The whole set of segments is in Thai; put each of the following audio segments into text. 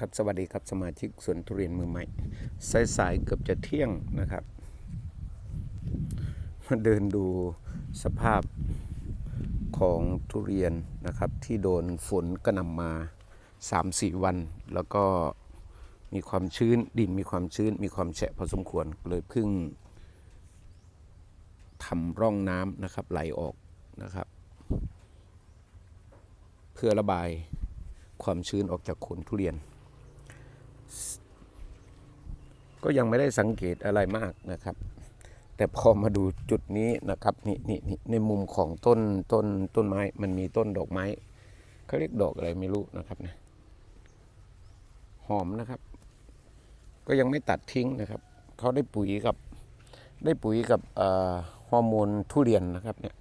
ครับสวัสดีครับสมาชิกสวนทุเรียนมือใหม่สายๆเกือบจะเที่ยงนะครับมาเดินดูสภาพของทุเรียนนะครับ ที่โดนฝนกระหน่ำมา 3-4 วัน แล้วก็มีความชื้นดินมีความชื้น มีความแฉะพอสมควรเลยเพิ่งทำร่องน้ำนะครับไหลออกนะครับ เพื่อระบายความชื้นออกจากโคนทุเรียน ก็ยังไม่ได้สังเกตอะไรมากนะครับ แต่พอมาดูจุดนี้นะครับนี่นี่นี่ในมุมของต้นต้นต้นไม้มันมีต้นดอกไม้เขาเรียกดอกอะไรไม่รู้นะครับนะหอมนะครับ ก็ยังไม่ตัดทิ้งนะครับเขาได้ปุ๋ยกับได้ปุ๋ยกับฮอร์โมนทุเรียนนะครับเนี่ย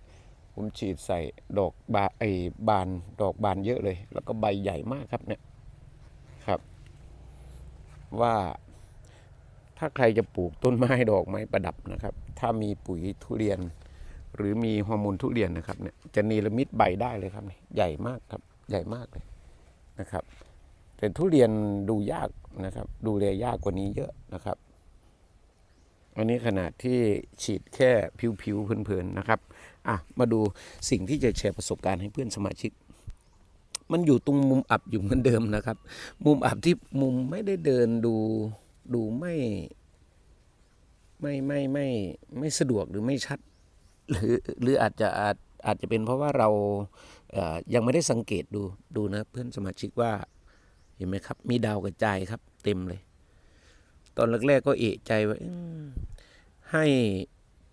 ผมฉีดใส่ดอกบาไอบานดอกบานเยอะเลย แล้วก็ใบใหญ่มากครับเนี่ยครับ ว่าถ้าใครจะปลูกต้นไม้ดอกไม้ประดับนะครับ ถ้ามีปุ๋ยทุเรียน หรือมีฮอร์โมนทุเรียนนะครับเนี่ยจะนีรมิตใบได้เลยครับนี่ใหญ่มากครับใหญ่มากเลยนะครับ แต่ทุเรียนดูยากนะครับ ดูแลยากกว่านี้เยอะนะครับ อันนี้ขนาดที่ฉีดแค่ผิวๆเพลินๆนะครับอะมาดูสิ่งที่จะแชร์ประสบการณ์ให้เพื่อนสมาชิก มันอยู่ตรงมุมอับอยู่เหมือนเดิมนะครับ มุมอับที่มุมไม่ได้เดินดูดูไม่ไม่ไม่ไม่ไม่สะดวกหรือไม่ชัด หรือหรืออาจจะอาจอาจจะเป็นเพราะว่าเราเอ่อยังไม่ได้สังเกตดูดูนะเพื่อนสมาชิกว่าเห็นไหมครับ มีดาวกระจายครับ เต็มเลย ตอนแรกๆก็เอะใจว่าให้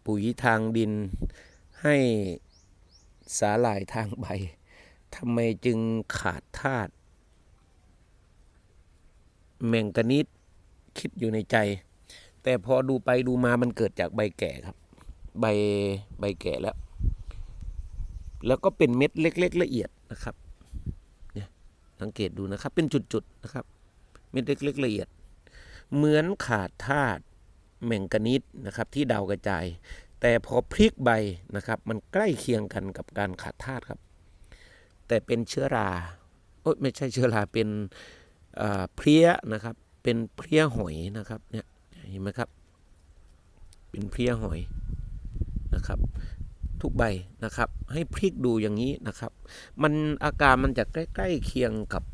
ปุ๋ยทางดิน ให้สาหร่ายทางใบ ทำไมจึงขาดธาตุแมงกานีสคิดอยู่ในใจ แต่พอดูไปดูมามันเกิดจากใบแก่ครับ ใบใบแก่แล้ว แล้วก็เป็นเม็ดเล็ก ๆ ละเอียดนะครับเนี่ยสังเกตดูนะครับ เป็นจุดๆนะครับ เม็ดเล็ก ๆ ละเอียด เหมือนขาดธาตุแมงกานีสนะครับ ที่ดาวกระจาย แต่พอพลิกใบนะครับ มันใกล้เคียงกันกับการขาดธาตุครับ แต่เป็นเชื้อราโอ๊ยไม่ใช่เชื้อราเป็นเพลี้ยนะครับ เป็นเพลี้ยหอยนะครับเนี่ยเห็นไหมครับ เป็นเพลี้ยหอยนะครับ ทุกใบนะครับ ให้พลิกดูอย่างนี้นะครับ มันอาการมันจะใกล้ๆเคียงกับ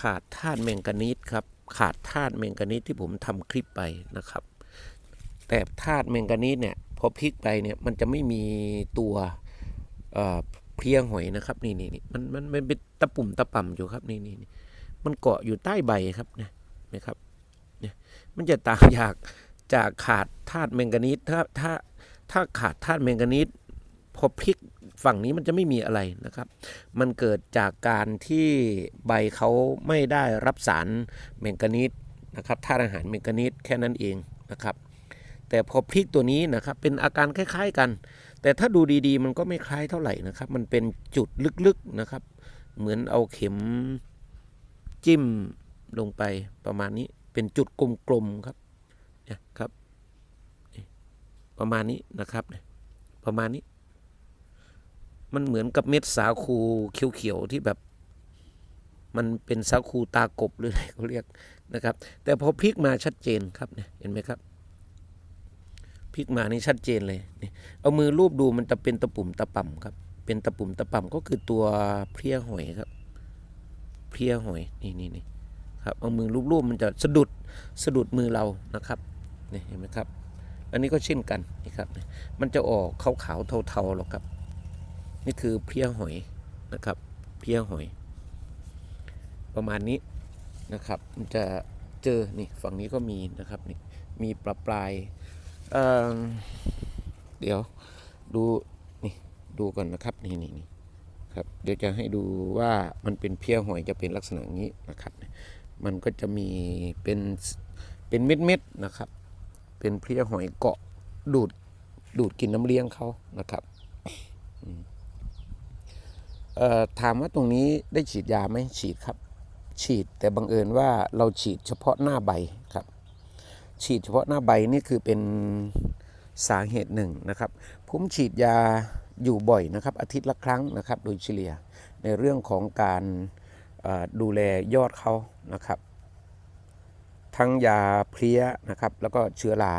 ขาดธาตุแมงกานีสครับ ขาดธาตุแมงกานีสที่ผมทำคลิปไปนะครับ แต่ธาตุแมงกานีสเนี่ยพอพลิกไปเนี่ยมันจะไม่มีตัว เพลี้ยหอยนะครับ นี่นี่นี่มันมันมันเป็นตะปุ่มตะป่ำอยู่ครับ นี่นี่นี่มันเกาะอยู่ใต้ใบครับเนี่ยนะครับ เนี่ย มันจะต่างจากจากขาดธาตุแมงกานีสถ้าถ้าถ้าขาดธาตุแมงกานีสพอพลิกฝั่งนี้มันจะไม่มีอะไรนะครับ มันเกิดจากการที่ใบเขาไม่ได้รับสารแมงกานีสนะครับธาตุอาหารแมงกานีสแค่นั้นเองนะครับ แต่พอพลิกตัวนี้นะครับเป็นอาการคล้าย ๆกัน แต่ถ้าดูดีๆ มันก็ไม่คล้ายเท่าไหร่นะครับ มันเป็นจุดลึกๆนะครับ เหมือนเอาเข็มจิ้มลงไปประมาณนี้เป็นจุดกลมๆครับเนี่ยครับประมาณนี้นะครับเนี่ยประมาณนี้ มันเหมือนกับเม็ดสาคูเขียวๆที่แบบ มันเป็นสาคูตากบหรืออะไรเขาเรียกนะครับ แต่พอพลิกมาชัดเจนครับเนี่ยเห็นไหมครับ ลิกมานี่ชัดเจนเลยนี่เอามือรูปดูมันจะเป็นตะปุ่มตะป่ำครับ เป็นตะปุ่มตะป่ำก็คือตัวเพลี้ยหอยครับ เพลี้ยหอยนี่นี่นี่ครับเอามือรูปๆมันจะสะดุดสะดุดมือเรานะครับนี่เห็นไหมครับ อันนี้ก็เช่นกันนี่ครับ มันจะออกขาวๆเทาๆหรอกครับ นี่คือเพลี้ยหอยนะครับ เพลี้ยหอย ประมาณนี้นะครับ มันจะเจอนี่ฝั่งนี้ก็มีนะครับนี่มีปลาปลาย เออเดี๋ยวดูนี่ดูก่อนนะครับนี่นี่นี่ครับเดี๋ยวจะให้ดูว่ามันเป็นเพี้ยหอยจะเป็นลักษณะนี้นะครับ มันก็จะมีเป็นเป็นเม็ดเม็ดนะครับ เป็นเพี้ยหอยเกาะดูดดูดกินน้ำเลี้ยงเขานะครับเอ่อถามว่าตรงนี้ได้ฉีดยาไหมฉีดครับ ฉีดแต่บังเอิญว่าเราฉีดเฉพาะหน้าใบ ฉีดเฉพาะหน้าใบนี่คือเป็นสาเหตุหนึ่งนะครับ ผมฉีดยาอยู่บ่อยนะครับ อาทิตย์ละครั้งนะครับ โดยเฉลี่ยในเรื่องของการดูแลยอดเขานะครับ ทั้งยาเพลี้ยนะครับ แล้วก็เชื้อรา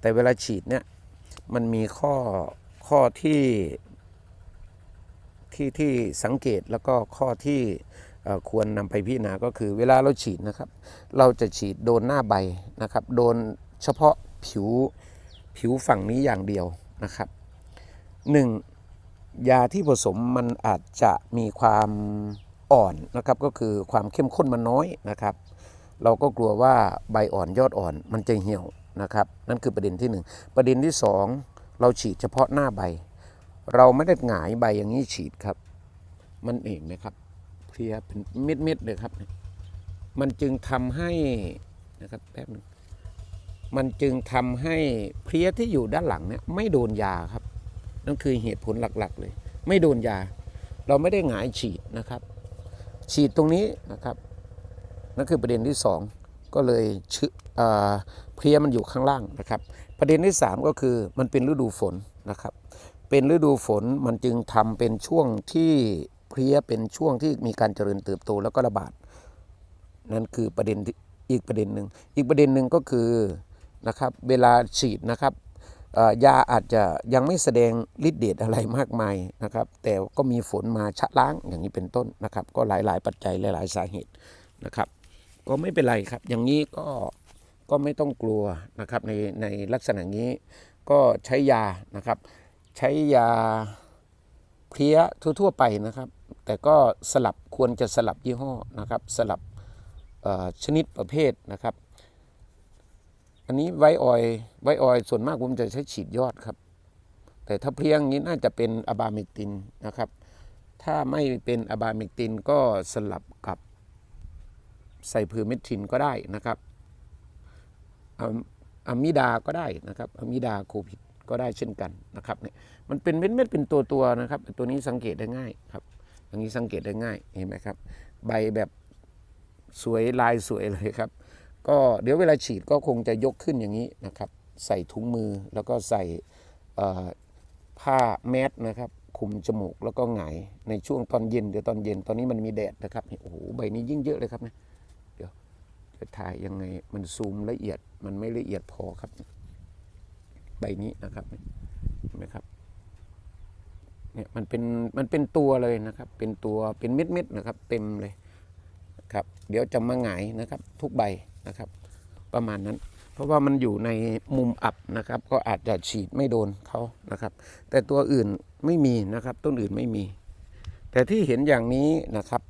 แต่เวลาฉีดเนี่ยมันมีข้อข้อที่ที่ที่สังเกตแล้วก็ข้อที่ ควรนำไปพิจารณาก็คือเวลาเราฉีดนะครับ เราจะฉีดโดนหน้าใบนะครับ โดนเฉพาะผิวผิวฝั่งนี้อย่างเดียวนะครับหนึ่งยาที่ผสมมันอาจจะมีความอ่อนนะครับ ก็คือความเข้มข้นมันน้อยนะครับ เราก็กลัวว่าใบอ่อนยอดอ่อนมันจะเหี่ยวนะครับ นั่นคือประเด็นที่หนึ่งประเด็นที่สองเราฉีดเฉพาะหน้าใบ เราไม่ได้หงายใบอย่างนี้ฉีดครับ มันเองนะครับ เพลียเป็นเม็ดๆเลยครับ มันจึงทำให้นะครับแป๊บหนึงมันจึงทำให้เพลียที่อยู่ด้านหลังเนี่ยไม่โดนยาครับนั่นคือเหตุผลหลักๆ เลย ไม่โดนยา เราไม่ได้หงายฉีดนะครับ ฉีดตรงนี้นะครับนั่นคือประเด็นที่สองก็เลยชึเอ่อเพลียมันอยู่ข้างล่างนะครับ ประเด็นที่สามก็คือมันเป็นฤดูฝนนะครับ เป็นฤดูฝนมันจึงทำเป็นช่วงที่ เพลี้ยเป็นช่วงที่มีการเจริญเติบโตแล้วก็ระบาด นั่นคือประเด็นอีกประเด็นหนึ่งอีกประเด็นหนึ่งก็คือนะครับเวลาฉีดนะครับยาอาจจะยังไม่แสดงฤทธิ์เดชอะไรมากมายนะครับ แต่ก็มีฝนมาชะล้างอย่างนี้เป็นต้นนะครับ ก็หลาย ๆ ปัจจัยหลาย ๆ สาเหตุนะครับ ก็ไม่เป็นไรครับ อย่างนี้ก็ก็ไม่ต้องกลัวนะครับในในลักษณะนี้ก็ใช้ยานะครับ ใช้ยา เพลี้ยทั่ว ๆ ไปนะครับ แต่ก็สลับควรจะสลับยี่ห้อนะครับ สลับชนิดประเภทนะครับ อันนี้ไวออยไวออยส่วนมากผมจะใช้ฉีดยอดครับ แต่ถ้าเพลี้ยงนี้น่าจะเป็นอะบาเมกตินนะครับ ถ้าไม่เป็นอะบาเมกตินก็สลับกับไซเพอเมทินก็ได้นะครับอะอมิดาก็ได้นะครับอะมิดาโควิด ก็ได้เช่นกันนะครับเนี่ยมันเป็นเม็ดๆเป็นตัวตัวๆนะครับ ตัวนี้สังเกตได้ง่ายครับอย่างนี้สังเกตได้ง่ายเห็นไหมครับ ใบแบบสวยลายสวยเลยครับ ก็เดี๋ยวเวลาฉีดก็คงจะยกขึ้นอย่างนี้นะครับ ใส่ถุงมือแล้วก็ใส่ผ้าแมสนะครับคุมจมูกแล้วก็หงายในช่วงตอนเย็นเดี๋ยวตอนเย็นตอนนี้มันมีแดดนะครับโอ้โหใบนี้ยิ่งเยอะเลยครับนะเนี่ยวจะถ่ายยังไงมันซูมละเอียดมันไม่ละเอียดพอครับ ใบนี้นะครับเห็นไหมครับเนี่ยมันเป็นมันเป็นตัวเลยนะครับ เป็นตัวเป็นเม็ดเม็ดนะครับ เต็มเลยครับ เดี๋ยวจะมาหงายนะครับ ทุกใบนะครับ ประมาณนั้น เพราะว่ามันอยู่ในมุมอับนะครับ ก็อาจจะฉีดไม่โดนเขานะครับ แต่ตัวอื่นไม่มีนะครับ ต้นอื่นไม่มี แต่ที่เห็นอย่างนี้นะครับ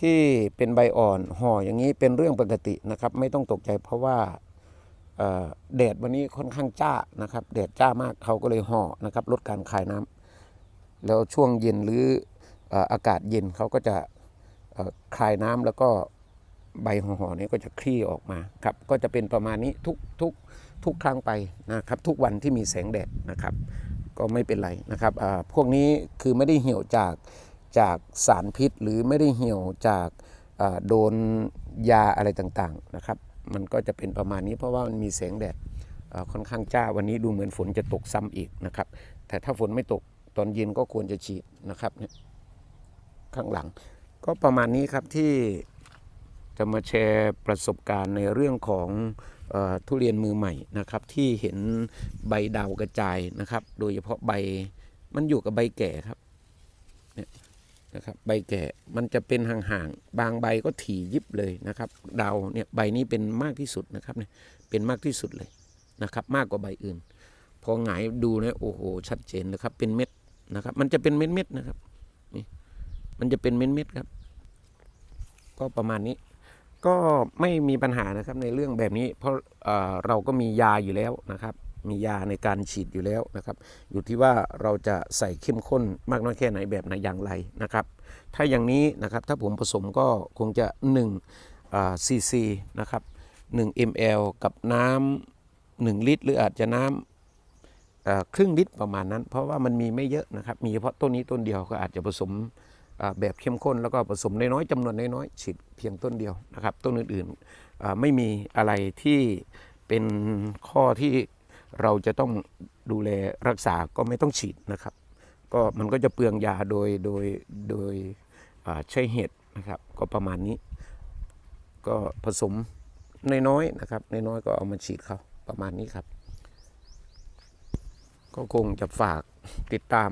ที่เป็นใบอ่อนห่ออย่างนี้เป็นเรื่องปกตินะครับ ไม่ต้องตกใจเพราะว่า แดดวันนี้ค่อนข้างจ้านะครับแดดจ้ามากเขาก็เลยห่อนะครับลดการคายน้ำแล้วช่วงเย็นหรืออากาศเย็นเขาก็จะเอ่อคายน้ำแล้วก็ใบห่อๆนี้ก็จะคลี่ออกมาครับก็จะเป็นประมาณนี้ทุกทุกทุกครั้งไปนะครับ ทุกวันที่มีแสงแดดนะครับ ก็ไม่เป็นไรนะครับพวกนี้คือไม่ได้เหี่ยวจากจากสารพิษ หรือไม่ได้เหี่ยวจากโดนยาอะไรต่างๆนะครับ มันก็จะเป็นประมาณนี้เพราะว่ามันมีแสงแดดค่อนข้างจ้าวันนี้ดูเหมือนฝนจะตกซ้ำอีกนะครับ แต่ถ้าฝนไม่ตกตอนเย็นก็ควรจะฉีดนะครับเนี่ยข้างหลัง ก็ประมาณนี้ครับที่จะมาแชร์ประสบการณ์ในเรื่องของอทุเรียนมือใหม่นะครับที่เห็นใบดาวกระจายนะครับ โดยเฉพาะใบมันอยู่กับใบแก่ครับ นะครับ ใบแก่มันจะเป็นห่างๆบางใบก็ถี่ยิบเลยนะครับดาวเนี่ยใบนี้เป็นมากที่สุดนะครับเนี่ยเป็นมากที่สุดเลยนะครับ มากกว่าใบอื่น พอหงายดูนี่ยโอ้โหชัดเจนเลยครับ เป็นเม็ดนะครับ มันจะเป็นเม็ดๆนะครับนี่มันจะเป็นเม็ดๆครับ ก็ประมาณนี้ ก็ไม่มีปัญหานะครับในเรื่องแบบนี้ เพราะเอ่อเราก็มียาอยู่แล้วนะครับ มียาในการฉีดอยู่แล้วนะครับ อยู่ที่ว่าเราจะใส่เข้มข้นมากน้อยแค่ไหนแบบไหนอย่างไรนะครับ ถ้าอย่างนี้นะครับถ้าผมผสมก็คงจะ1ซีซีนะครับ1 ml กับน้ำ1ลิตร หรืออาจจะน้ำครึ่งลิตรประมาณนั้น เพราะว่ามันมีไม่เยอะนะครับ มีเฉพาะต้นนี้ต้นเดียวก็อาจจะผสมแบบเข้มข้นแล้วก็ผสมน้อยๆจำนวนน้อยๆฉีดเพียงต้นเดียวนะครับ ต้นอื่นๆอ่าไม่มีอะไรที่เป็นข้อที่ เราจะต้องดูแลรักษาก็ไม่ต้องฉีดนะครับ ก็มันก็จะเปลืองยาโดยโดยโดยใช่เหตุนะครับ ก็ประมาณนี้ ก็ผสมน้อยๆนะครับน้อยๆก็เอามาฉีดเขาประมาณนี้ครับ ก็คงจะฝากติดตาม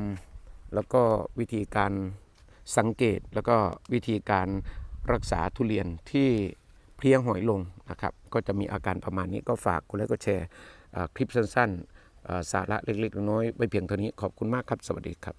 แล้วก็วิธีการสังเกตแล้วก็วิธีการรักษาทุเรียนที่เพลี้ยงหอยลงนะครับ ก็จะมีอาการประมาณนี้ก็ฝากกดไลค์กดแชร์ คลิปสั้นๆ สาระเล็กๆน้อยๆไว้เพียงเท่านี้ขอบคุณมากครับ สวัสดีครับ